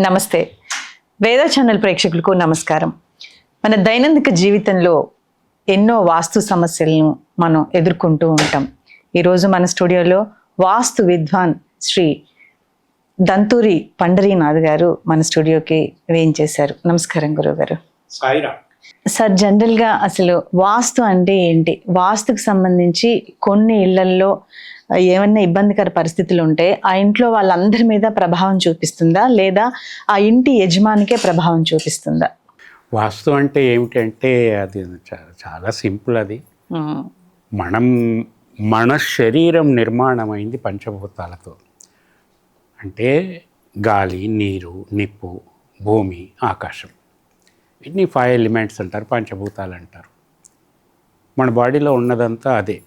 నమస్తే. వేద ఛానల్ ప్రేక్షకులకు నమస్కారం. మన దైనందిక జీవితంలో ఎన్నో వాస్తు సమస్యలను మనం ఎదుర్కొంటూ ఉంటాం. ఈరోజు మన స్టూడియోలో వాస్తు విద్వాన్ శ్రీ దంతూరి పండరీనాథ్ గారు మన స్టూడియోకి వేయించేశారు. నమస్కారం గురువు గారు సాయిరా సార్ జనరల్గా అసలు వాస్తు అంటే ఏంటి? వాస్తుకు సంబంధించి కొన్ని ఇళ్ళల్లో ఏమన్నా ఇబ్బందికర పరిస్థితులు ఉంటే ఆ ఇంట్లో వాళ్ళందరి మీద ప్రభావం చూపిస్తుందా? లేదా ఆ ఇంటి యజమానికే ప్రభావం చూపిస్తుందా? వాస్తు అంటే ఏమిటంటే అది చాలా సింపుల్ అది. మనం మన శరీరం నిర్మాణం అయింది పంచభూతాలతో. అంటే గాలి నీరు నిప్పు భూమి ఆకాశం. వీటిని ఫైవ్ ఎలిమెంట్స్ అంటారు పంచభూతాలు అంటారు. మన బాడీలో ఉన్నదంతా అదే.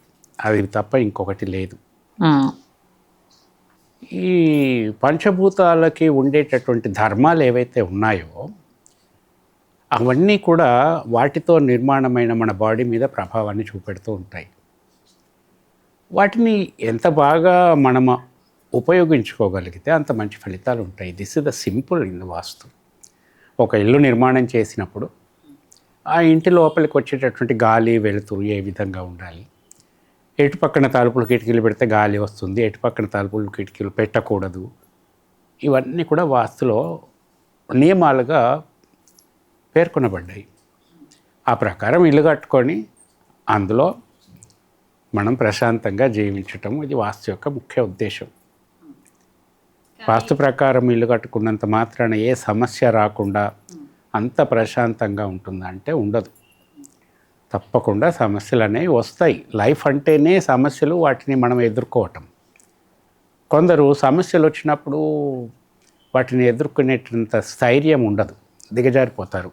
అది తప్ప ఇంకొకటి లేదు. ఈ పంచభూతాలకి ఉండేటటువంటి ధర్మాలు ఏవైతే ఉన్నాయో అవన్నీ కూడా వాటితో నిర్మాణమైన మన బాడీ మీద ప్రభావాన్ని చూపెడుతూ ఉంటాయి. వాటిని ఎంత బాగా మనం ఉపయోగించుకోగలిగితే అంత మంచి ఫలితాలు ఉంటాయి. This is the simple in vastu ఒక ఇల్లు నిర్మాణం చేసినప్పుడు ఆ ఇంటి లోపలికి వచ్చేటటువంటి గాలి వెలుతురు ఏ విధంగా ఉండాలి? ఎటు పక్కన తలుపులు కిటికీలు పెడితే గాలి వస్తుంది ఎటు పక్కన తలుపులు కిటికీలు పెట్టకూడదు. ఇవన్నీ కూడా వాస్తులో నియమాలుగా పేర్కొనబడ్డాయి. ఆ ప్రకారం ఇల్లు కట్టుకొని అందులో మనం ప్రశాంతంగా జీవించటం ఇది వాస్తు యొక్క ముఖ్య ఉద్దేశం. వాస్తు ప్రకారం ఇల్లు కట్టుకున్నంత మాత్రాన ఏ సమస్య రాకుండా అంత ప్రశాంతంగా ఉంటుందంటే ఉండదు. తప్పకుండా సమస్యలు అనేవి వస్తాయి. లైఫ్ అంటేనే సమస్యలు వాటిని మనం ఎదుర్కోవటం. కొందరు సమస్యలు వచ్చినప్పుడు వాటిని ఎదుర్కొనేటంత స్థైర్యం ఉండదు దిగజారిపోతారు.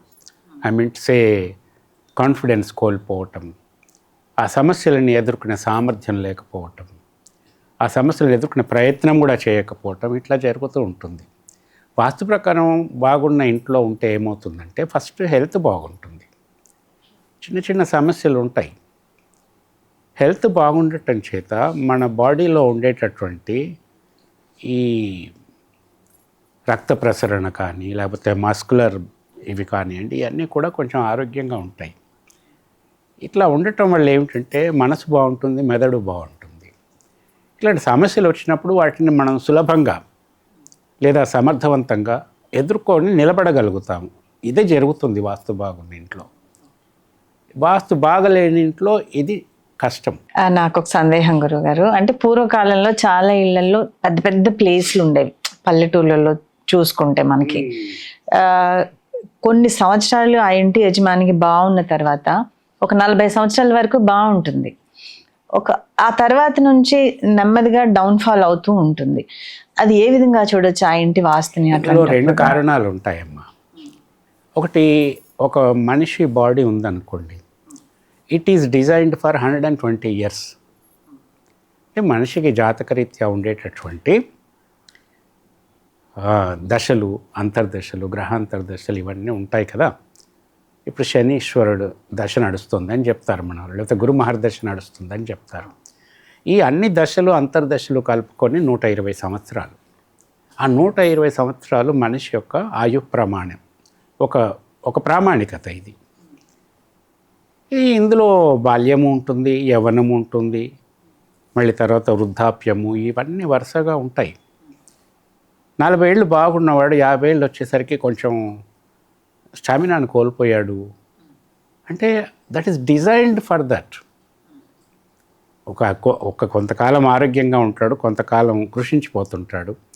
ఐ మీన్ సే కాన్ఫిడెన్స్ కోల్పోవటం ఆ సమస్యలని ఎదుర్కొనే సామర్థ్యం లేకపోవటం ఆ సమస్యలను ఎదుర్కొనే ప్రయత్నం కూడా చేయకపోవటం ఇట్లా జరుగుతూ ఉంటుంది. వాస్తు ప్రకారం బాగున్న ఇంట్లో ఉంటే ఏమవుతుందంటే ఫస్ట్ హెల్త్ బాగుంటుంది. చిన్న చిన్న సమస్యలు ఉంటాయి. హెల్త్ బాగుండటం చేత మన బాడీలో ఉండేటటువంటి ఈ రక్త ప్రసరణ కానీ లేకపోతే మస్కులర్ ఇవి కానివ్వండి ఇవన్నీ కూడా కొంచెం ఆరోగ్యంగా ఉంటాయి. ఇట్లా ఉండటం వల్ల ఏమిటంటే మనసు బాగుంటుంది మెదడు బాగుంటుంది. ఇట్లాంటి సమస్యలు వచ్చినప్పుడు వాటిని మనం సులభంగా లేదా సమర్థవంతంగా ఎదుర్కొని నిలబడగలుగుతాము. ఇదే జరుగుతుంది వాస్తు బాగుంది ఇంట్లో. వాస్తు బాగలేని ఇంట్లో ఇది కష్టం. నాకు ఒక సందేహం గురువు గారు అంటే పూర్వకాలంలో చాలా ఇళ్ళలో పెద్ద పెద్ద ప్లేస్లు ఉండేవి. పల్లెటూళ్ళలో చూసుకుంటే మనకి. కొన్ని సంవత్సరాలు ఆ ఇంటి యజమానికి బాగున్న తర్వాత ఒక నలభై సంవత్సరాల వరకు బాగుంటుంది ఒక ఆ తర్వాత నుంచి నెమ్మదిగా డౌన్ఫాల్ అవుతూ ఉంటుంది. అది ఏ విధంగా చూడొచ్చు ఆ ఇంటి వాస్తుని అట్లా రెండు కారణాలు ఉంటాయమ్మా. ఒకటి ఒక మనిషి బాడీ ఉందనుకోండి it is designed for hundred and twenty years అంటే మనిషికి జాతకరీత్యా ఉండేటటువంటి దశలు అంతర్దశలు గ్రహాంతర్దశలు ఇవన్నీ ఉంటాయి కదా. ఇప్పుడు శనీశ్వరుడు దశ నడుస్తుందని చెప్తారు మన వాళ్ళు లేకపోతే గురు మహర్దశ నడుస్తుందని చెప్తారు. ఈ అన్ని దశలు అంతర్దశలు కలుపుకొని నూట ఇరవై సంవత్సరాలు. ఆ నూట ఇరవై సంవత్సరాలు మనిషి యొక్క ఆయు ప్రమాణం ఒక ఒక ప్రామాణికత ఇది. ఈ ఇందులో బాల్యము ఉంటుంది యవ్వనము ఉంటుంది మళ్ళీ తర్వాత వృద్ధాప్యము ఇవన్నీ వరుసగా ఉంటాయి. నలభై ఏళ్ళు బాగున్నవాడు యాభై ఏళ్ళు వచ్చేసరికి కొంచెం స్టామినాను కోల్పోయాడు. అంటే that is designed for that ఒక ఒక కొంతకాలం ఆరోగ్యంగా ఉంటాడు కొంతకాలం కృషించిపోతుంటాడు.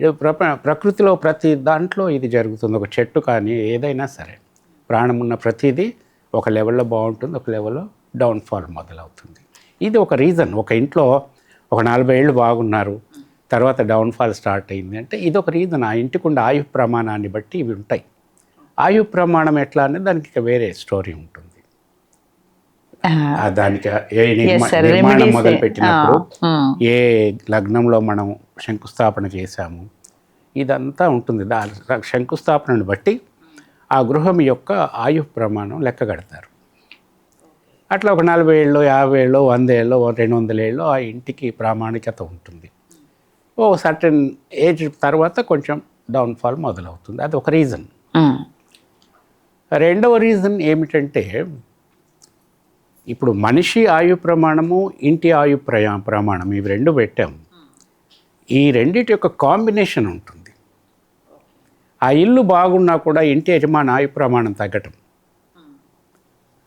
ఇది ప్రప ప్రకృతిలో ప్రతి దాంట్లో ఇది జరుగుతుంది. ఒక చెట్టు కానీ ఏదైనా సరే. ప్రాణం ఉన్న ప్రతిదీ ఒక లెవెల్లో బాగుంటుంది ఒక లెవెల్లో డౌన్ఫాల్ మొదలవుతుంది. ఇది ఒక రీజన్. ఒక ఇంట్లో ఒక నలభై ఏళ్ళు బాగున్నారు తర్వాత డౌన్ఫాల్ స్టార్ట్ అయింది అంటే ఇది ఒక రీజన్. ఆ ఇంటికి ఉండే ఆయు ప్రమాణాన్ని బట్టి ఇవి ఉంటాయి. ఆయు ప్రమాణం ఎట్లా అనేది దానికి వేరే స్టోరీ ఉంటుంది. దానికి ఏ. నిర్మాణం మొదలు పెట్టినప్పుడు. ఏ లగ్నంలో మనం శంకుస్థాపన చేశాము ఇదంతా ఉంటుంది. శంకుస్థాపనను బట్టి ఆ గృహం యొక్క ఆయు ప్రమాణం లెక్క కడతారు. అట్లా ఒక నలభై ఏళ్ళు యాభై ఏళ్ళు వంద ఏళ్ళు రెండు వందల ఏళ్ళు ఆ ఇంటికి ప్రామాణికత ఉంటుంది. ఓ సర్టన్ ఏజ్ తర్వాత కొంచెం డౌన్ఫాల్ మొదలవుతుంది. అది ఒక రీజన్. రెండవ రీజన్ ఏమిటంటే ఇప్పుడు మనిషి ఆయు ప్రమాణము ఇంటి ఆయు ప్రయా ప్రమాణం ఇవి రెండు పెట్టాము. ఈ రెండిటి యొక్క కాంబినేషన్ ఉంటుంది. ఆ ఇల్లు బాగున్నా కూడా ఇంటి యజమాని ఆయు ప్రమాణం తగ్గటం.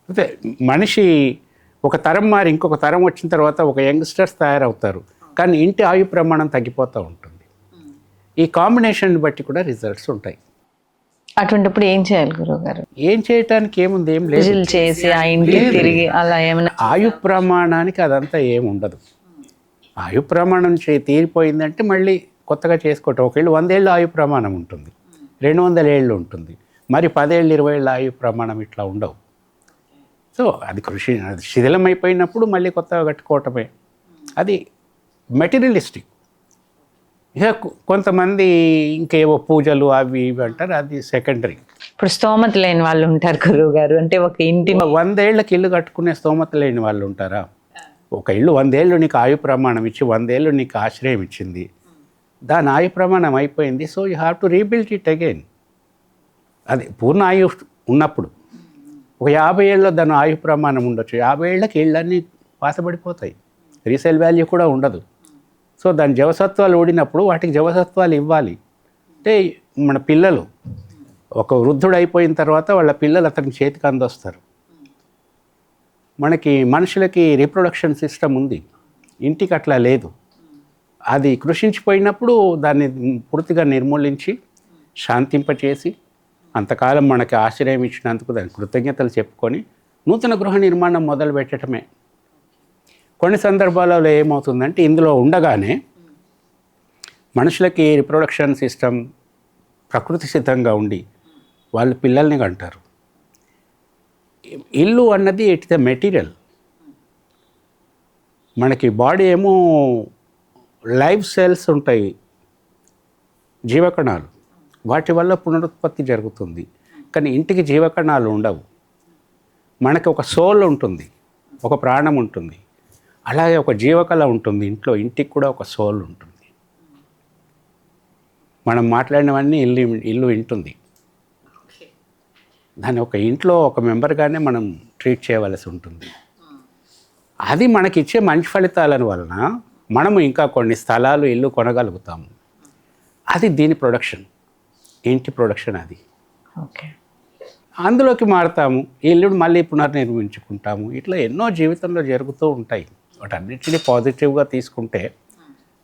అయితే మనిషి ఒక తరం మారి ఇంకొక తరం వచ్చిన తర్వాత ఒక యంగ్స్టర్స్ తయారవుతారు. కానీ ఇంటి ఆయు ప్రమాణం తగ్గిపోతూ ఉంటుంది. ఈ కాంబినేషన్ బట్టి కూడా రిజల్ట్స్ ఉంటాయి. అటువంటిప్పుడు ఏం చేయాలి గురువు గారు? ఏం చేయటానికి ఏముంది? ఏం లేదు. చేసి ఆ ఇంటికి తిరిగి అలా ఏమైనా ఆయు ప్రమాణానికి అదంతా ఏమి ఉండదు ఆయు ప్రమాణం చే తీరిపోయిందంటే మళ్ళీ కొత్తగా చేసుకోవటం. ఒకళ్ళు వందేళ్ళు ఆయు ప్రమాణం ఉంటుంది. రెండు వందల ఏళ్ళు ఉంటుంది. మరి పదేళ్ళు ఇరవై ఏళ్ళ ఆయు ప్రమాణం ఇట్లా ఉండవు. సో అది కృషి అది శిథిలమైపోయినప్పుడు మళ్ళీ కొత్తగా కట్టుకోవటమే. అది మెటీరియలిస్టిక్. ఇక కొంతమంది ఇంకేవో పూజలు అవి ఇవి అంటారు అది సెకండరీ ఇప్పుడు స్తోమత లేని వాళ్ళు ఉంటారు గురువు గారు. అంటే ఒక ఇంటి వందేళ్ళకి ఇల్లు కట్టుకునే స్తోమత లేని వాళ్ళు ఉంటారా? ఒక ఇల్లు వందేళ్ళు నీకు ఆయు ప్రమాణం ఇచ్చి వందేళ్ళు నీకు ఆశ్రయం ఇచ్చింది. దాని ఆయు ప్రమాణం అయిపోయింది so you have to rebuild it again. అది పూర్ణ ఆయు ఉన్నప్పుడు. ఒక యాభై ఏళ్ళలో దాని ఆయు ప్రమాణం ఉండొచ్చు. యాభై ఏళ్ళకి ఇళ్ళన్నీ పాతబడిపోతాయి. రీసేల్ వాల్యూ కూడా ఉండదు. సో దాని జవసత్వాలు ఓడినప్పుడు వాటికి జవసత్వాలు ఇవ్వాలి. అంటే మన పిల్లలు ఒక వృద్ధుడు అయిపోయిన తర్వాత వాళ్ళ పిల్లలు అతని చేతికి అందొస్తారు. మనకి మనుషులకి రీప్రొడక్షన్ సిస్టమ్ ఉంది. ఇంటికి అట్లా లేదు. అది కృషించిపోయినప్పుడు దాన్ని పూర్తిగా నిర్మూలించి శాంతింపచేసి అంతకాలం మనకి ఆశ్రయం ఇచ్చినందుకు దాని కృతజ్ఞతలు చెప్పుకొని నూతన గృహ నిర్మాణం మొదలు పెట్టడమే కొన్ని సందర్భాలలో ఏమవుతుందంటే ఇందులో ఉండగానే మనుషులకి రిప్రొడక్షన్ సిస్టమ్ ప్రకృతి సిద్ధంగా ఉండి వాళ్ళు పిల్లల్ని కంటారు. ఇల్లు అన్నది ఇట్ ద మెటీరియల్. మనకి బాడీ ఏమో లైవ్ సెల్స్ ఉంటాయి జీవకణాలు. వాటి వల్ల పునరుత్పత్తి జరుగుతుంది. కానీ ఇంటికి జీవకణాలు ఉండవు. మనకి ఒక సోల్ ఉంటుంది ఒక ప్రాణం ఉంటుంది. అలాగే ఒక జీవకళ ఉంటుంది. ఇంట్లో ఇంటికి కూడా ఒక సోల్ ఉంటుంది. మనం మాట్లాడినవన్నీ ఇల్లు ఇల్లు వింటుంది. దాన్ని ఒక ఇంట్లో ఒక మెంబర్గానే మనం ట్రీట్ చేయవలసి ఉంటుంది. అది మనకిచ్చే మంచి ఫలితాల వలన మనము ఇంకా కొన్ని స్థలాలు ఇల్లు కొనగలుగుతాము. అది దీని ప్రొడక్షన్. ఇంటి ప్రొడక్షన్ అది. ఓకే. అందులోకి మారుతాము. ఈ ఇల్లుని మళ్ళీ పునర్నిర్మించుకుంటాము. ఇట్లా ఎన్నో జీవితంలో జరుగుతూ ఉంటాయి. వాటన్నిటిని పాజిటివ్గా తీసుకుంటే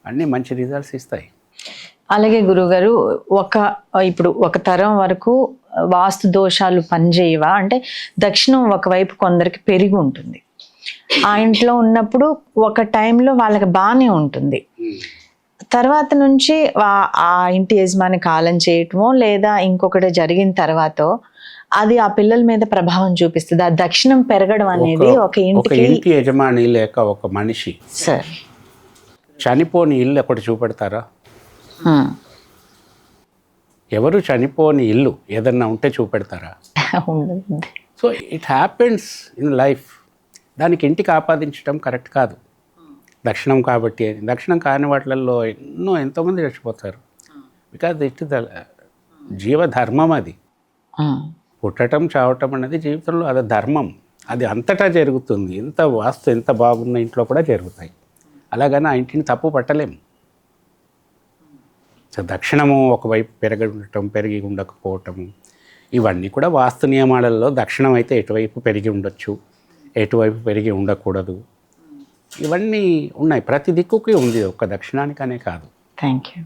అన్నీ మంచి రిజల్ట్స్ ఇస్తాయి. అలాగే గురుగారు ఒక ఇప్పుడు ఒక తరం వరకు వాస్తు దోషాలు పనిచేయవా? అంటే దక్షిణం ఒకవైపు కొందరికి పెరిగి ఉంటుంది. ఆ ఇంట్లో ఉన్నప్పుడు ఒక టైంలో వాళ్ళకి బాగానే ఉంటుంది. తర్వాత నుంచి ఆ- ఆ ఇంటి యజమాని కాలం చేయటమో లేదా ఇంకొకటి జరిగిన తర్వాత అది ఆ పిల్లల మీద ప్రభావం చూపిస్తుంది. ఆ దక్షిణం పెరగడం అనేది ఒక ఇంటికి ఇంటి యజమాని లేక ఒక మనిషి. సార్. చనిపోని ఇల్లు ఒకటి చూపెడతారా. ఎవరు చనిపోని ఇల్లు ఏదన్నా ఉంటే చూపెడతారా. So it happens in life దానికి ఇంటికి ఆపాదించడం కరెక్ట్ కాదు. దక్షిణం కాబట్టి అని దక్షిణం కాని వాటిలలో ఎన్నో ఎంతోమంది చచ్చిపోతారు. బికాజ్ ఇట్ ద జీవధర్మం అది. పుట్టడం పుట్టటం చావటం అనేది జీవితంలో అది ధర్మం. అది అంతటా జరుగుతుంది. ఎంత వాస్తు ఎంత బాగున్న ఇంట్లో కూడా జరుగుతాయి. అలాగని ఆ ఇంటిని తప్పు పట్టలేము దక్షిణము ఒకవైపు పెరగ ఉండటం పెరిగి ఉండకపోవటము ఇవన్నీ కూడా వాస్తు నియమాలలో దక్షిణం అయితే ఎటువైపు పెరిగి ఉండొచ్చు ఎటువైపు పెరిగి ఉండకూడదు. ఇవన్నీ ఉన్నాయి. ప్రతి దిక్కుకి ఉంది. ఒక్క దక్షిణానికనే కాదు. Thank you